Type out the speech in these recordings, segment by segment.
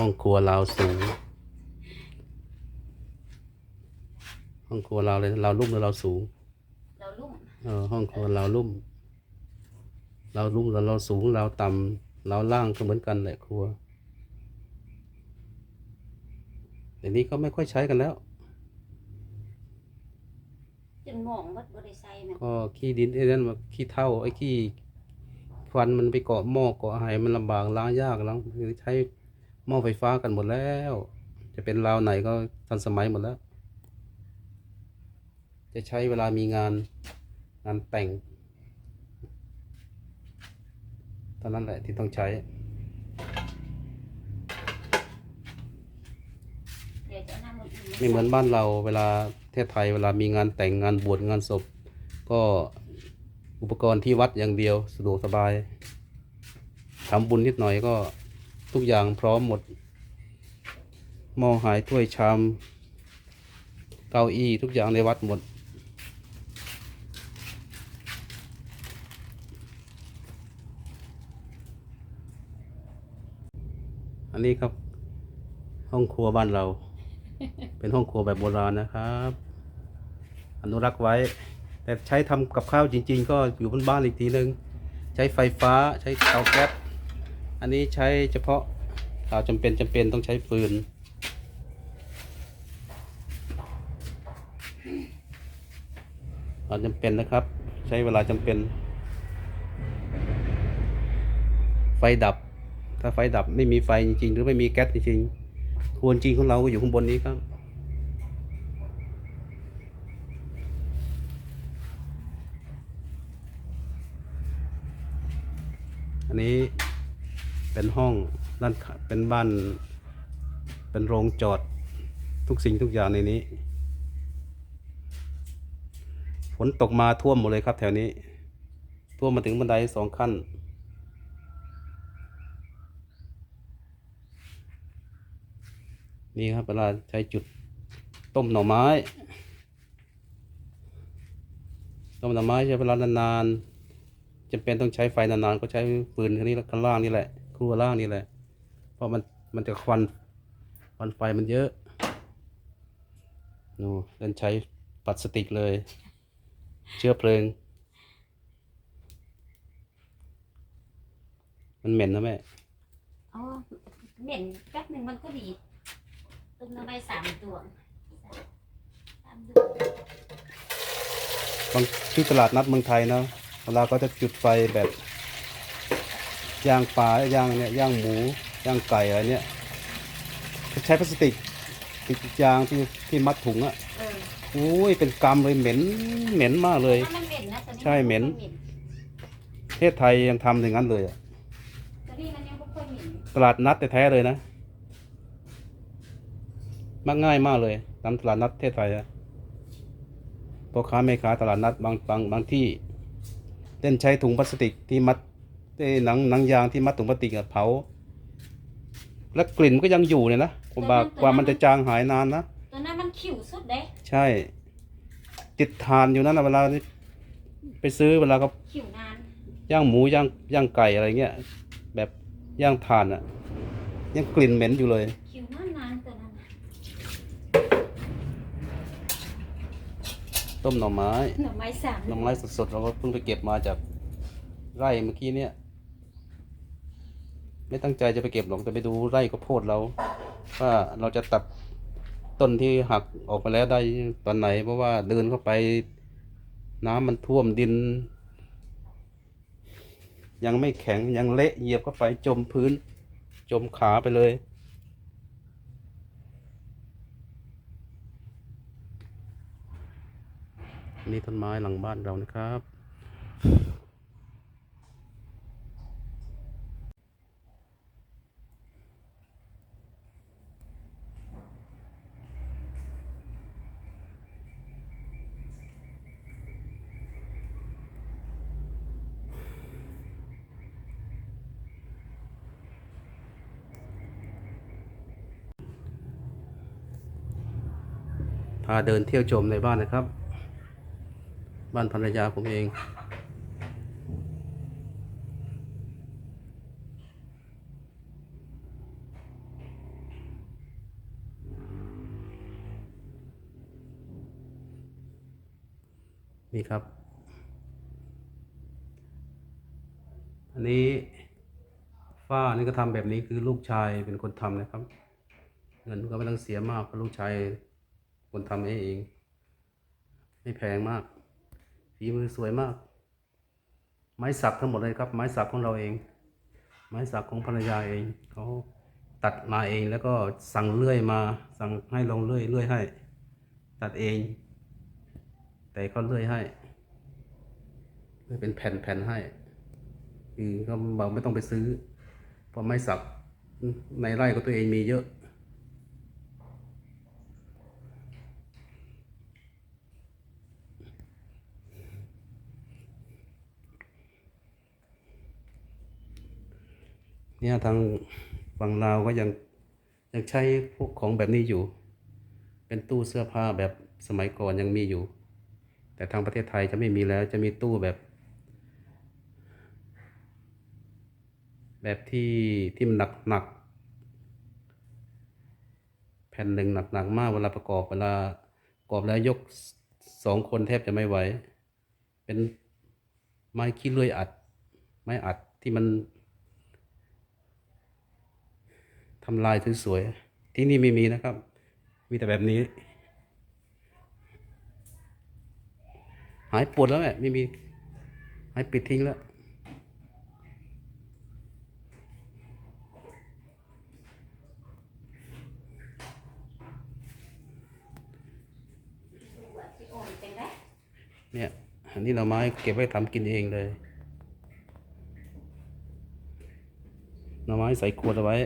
ห้องครัวเราสูง ห้องครัวเราเลยเราลุ่มหรือเราสูง เราลุ่มเออห้องครัวเราลุ่ม เราลุ่มแล้วเราสูงเราต่ำเราล่างก็เหมือนกันแหละครัวเดี๋ยวนี้ก็ไม่ค่อยใช้กันแล้วจนหมองวัดบริไซนะก็ขี้ดินไอ้นั่นมาขี้เท่าไอ้ขี้ควันมันไปเกาะหม้อเกาะไหมันลำบากล้างยากล้างใช้ หม้อไฟฟ้ากันหมดแล้ว จะเป็นราวไหนก็ทันสมัยหมดแล้ว จะใช้เวลามีงานงานแต่งเท่านั้นแหละที่ต้องใช้เดี๋ยวจะไม่เหมือนบ้านเราเวลาประเทศไทยเวลามีงานแต่งงานบวชงานศพ ก็อุปกรณ์ที่วัดอย่างเดียวสะดวกสบายทำบุญนิดหน่อยก็ ทุกอย่างพร้อมหมดหม้อหายถ้วยชาม เก้าอี้ทุกอย่างในวัดหมด อันนี้ครับ ห้องครัวบ้านเรา เป็นห้องครัวแบบโบราณนะครับ อนุรักษ์ไว้ แต่ใช้ทำกับข้าวจริง ๆ ก็อยู่บนบ้านอีกทีนึง ใช้ไฟฟ้าใช้เตาแก๊ส อันนี้ใช้เฉพาะข่าจำเป็นจำเป็นต้องใช้ฟืน เราจำเป็นนะครับ ใช้เวลาจำเป็น ไฟดับ ถ้าไฟดับไม่มีไฟจริงๆ หรือไม่มีแก๊สจริงๆครัวจริงของเราก็อยู่ข้างบนนี้ครับอันนี้ เป็นห้องด้านเป็นบ้าน เป็นโรงจอดทุกสิ่งทุกอย่างในนี้ฝนตกมาท่วมหมดเลยครับ แถวนี้ ท่วมมาถึงบันไดสองขั้น นี่ครับเวลาใช้จุดต้มหน่อไม้ ต้มหน่อไม้ใช้เวลานานๆจำเป็นต้องใช้ไฟนานๆ ก็ใช้ฟืนคันนี้ข้างล่างนี่แหละ ครัวล่างนี่แหละ เพราะมันมันจะควันควันไฟมันเยอะนูเล่นใช้พลาสติกเลย เชื้อเพลิง มันเหม็นนะแม่ อ๋อ เหม็นแป๊บหนึ่งมันก็ดีต้นละใบสามดวงสามดวงบางที่ตลาดนัดเมืองไทยนะเวลาก็จะจุดไฟแบบ ย่างปลาย่างเนี่ยย่างหมูย่างไก่อะไรเนี่ยใช้พลาสติกติดยางที่ที่มัดถุงอะเออโอ้ยเป็นกรรมเลยเหม็นเหม็นมากเลย ถ้ามันเหม็นนะแต่ใช่เหม็น ประเทศไทยยังทำอย่างนั้นเลยอะแต่นี่มันยังไม่ค่อยเหม็นตลาดนัดแท้ๆเลยนะมักง่ายมากเลยตามตลาดนัดประเทศไทยอะพ่อค้าแม่ค้าตลาดนัดบางบางบางที่เล่นใช้ถุงพลาสติกที่มัด เอ้ยหนังหนังยางที่มัดถุงพลาสติกอะเผา แล้วกลิ่นมันก็ยังอยู่เนี่ยนะกว่ากว่ามันจะจางหายนานนะตัวนั้นมันขิวสุดเด้ใช่ ติดทานอยู่นั่นนะเวลานี่ไปซื้อเวลาเขาขิวนานย่างหมูย่างย่างไก่อะไรเงี้ยแบบย่างทานอะยังกลิ่นเหม็นอยู่เลยขิวนานนานตัวนั้นน่ะต้มหน่อไม้หน่อไม้สามหน่อไม้สดๆเราก็เพิ่งไปเก็บมาจากไร่เมื่อกี้เนี่ย ไม่ตั้งใจจะไปเก็บหรอกแต่ไปดูไร่ข้าวโพดเราว่าเราจะตัดต้นที่หักออกไปแล้วได้ตอนไหน เพราะว่าเดินเข้าไป น้ำมันท่วมดิน ยังไม่แข็งยังเละเหยียบเข้าไปจมพื้น จมขาไปเลยนี่ต้นไม้หลังบ้านเรานะครับ พาเดินเที่ยวชมในบ้านนะครับ บ้านภรรยาผมเอง นี่ครับ อันนี้ฝ้านี่ก็ทำแบบนี้คือลูกชายเป็นคนทำนะครับ เงินก็ไม่ต้องเสียมากเพราะลูกชาย คนทำเอง ไม่แพงมากฝีมือสวยมาก ไม้สักทั้งหมดเลยครับ ไม้สักของเราเอง ไม้สักของภรรยาเองเขาตัดมาเองแล้วก็สั่งเลื่อยมา สั่งให้ลงเลื่อยเลื่อยให้ ตัดเอง แต่เขาเลื่อยให้เลื่อยเป็นแผ่นแผ่นให้คือเขาบอกไม่ต้องไปซื้อเพราะไม้สักในไร่ของตัวเองมีเยอะ เนี่ยทางฝั่งลาวก็ยังยังใช้พวกของแบบนี้อยู่ เป็นตู้เสื้อผ้าแบบสมัยก่อนยังมีอยู่ แต่ทางประเทศไทยจะไม่มีแล้วจะมีตู้แบบ แบบที่ที่มันหนักหนักแผ่นหนึ่งหนักหนักมากเวลาประกอบเวลาประกอบแล้วยกสองคนแทบจะไม่ไหว เป็นไม้ขี้เลื่อยอัด ไม้อัดที่มัน ทำลายสวยๆที่นี่ไม่มีนะครับ มีแต่แบบนี้ หายปวดแล้วแหละไม่มี หายปิดทิ้งแล้วดูว่าที่โอนเป็นไรเนี่ย อันนี้เราไม้เก็บไว้ทำกินเองเลยหน่อไม้ใส่ขวดเอาไว้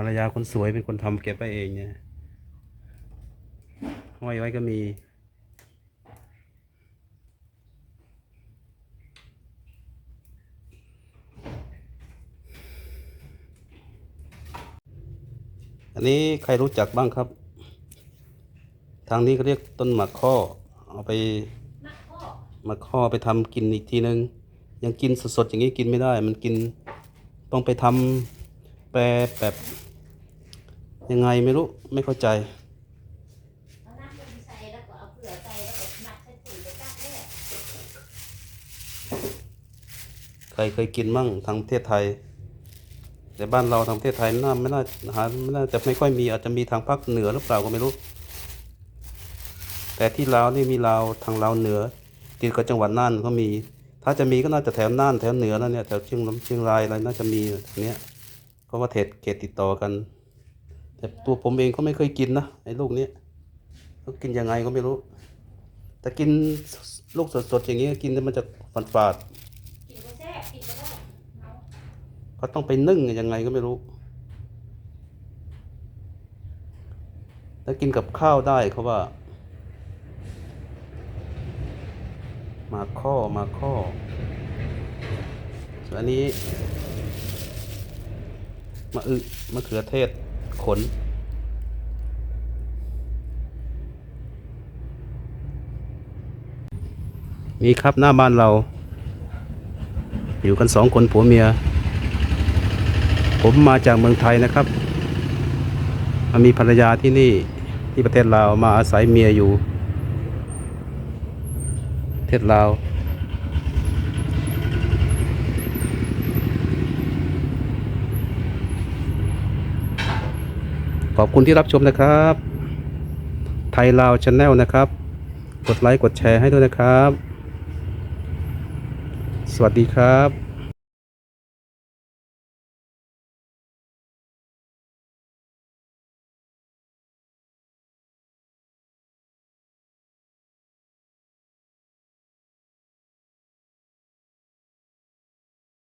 ภรรยาคนสวยเป็นคนทำเก็บไว้เองเนี่ยห้อยไว้ก็มีอันนี้ใครรู้จักบ้างครับ ทางนี้เขาเรียกต้นหมากข้อ เอาไปหมากข้อไปทำกินอีกทีนึง ยังกินสดๆอย่างนี้กินไม่ได้ มันกินต้องไปทำแปรแบบ ยังไงไม่รู้ไม่เข้าใจเอาน้ำลงใส่แล้วก็เอาเกลือใส่แล้วก็หมักใส่ถุงไปกักเลยใครเคยกินมั่งทางประเทศไทย แต่บ้านเราทางประเทศไทยน่าไม่น่าหาไม่น่าจะไม่ค่อยมีอาจจะมีทางภาคเหนือหรือเปล่าก็ไม่รู้ แต่ที่ลาวนี่มีลาวทางลาวเหนือ ติดกับจังหวัดน่านก็มี ถ้าจะมีก็น่าจะแถวน่านแถวเหนือนั่นเนี่ยแถวเชียงรายเชียงรายอะไรน่าจะมีทางเนี้ยเพราะว่าเขตเขตติดต่อกัน แต่ตัวผมเองก็ไม่เคยกินนะไอ้ลูกนี้เขากินยังไงก็ไม่รู้ แต่กินลูกสดๆอย่างเงี้กินแล้วมันจะฝาดกินก็แซ่บกินก็ได้เขาต้องไปนึ่งยังไงก็ไม่รู้ แล้วกินกับข้าวได้เขาว่า มาข้อมาข้อส่วนอันนี้มะอึมะเขือเทศ ขนมีครับหน้าบ้านเรา อยู่กันสองคนผัวเมีย ผมมาจากเมืองไทยนะครับม,มีภรรยาที่นี่ที่ประเทศลาวมาอาศัยเมียอยู่ประเทศลาว ขอบคุณที่รับชมนะครับ ไทยลาวชาแนลนะครับ กดไลค์กดแชร์ให้ด้วยนะครับ สวัสดีครับ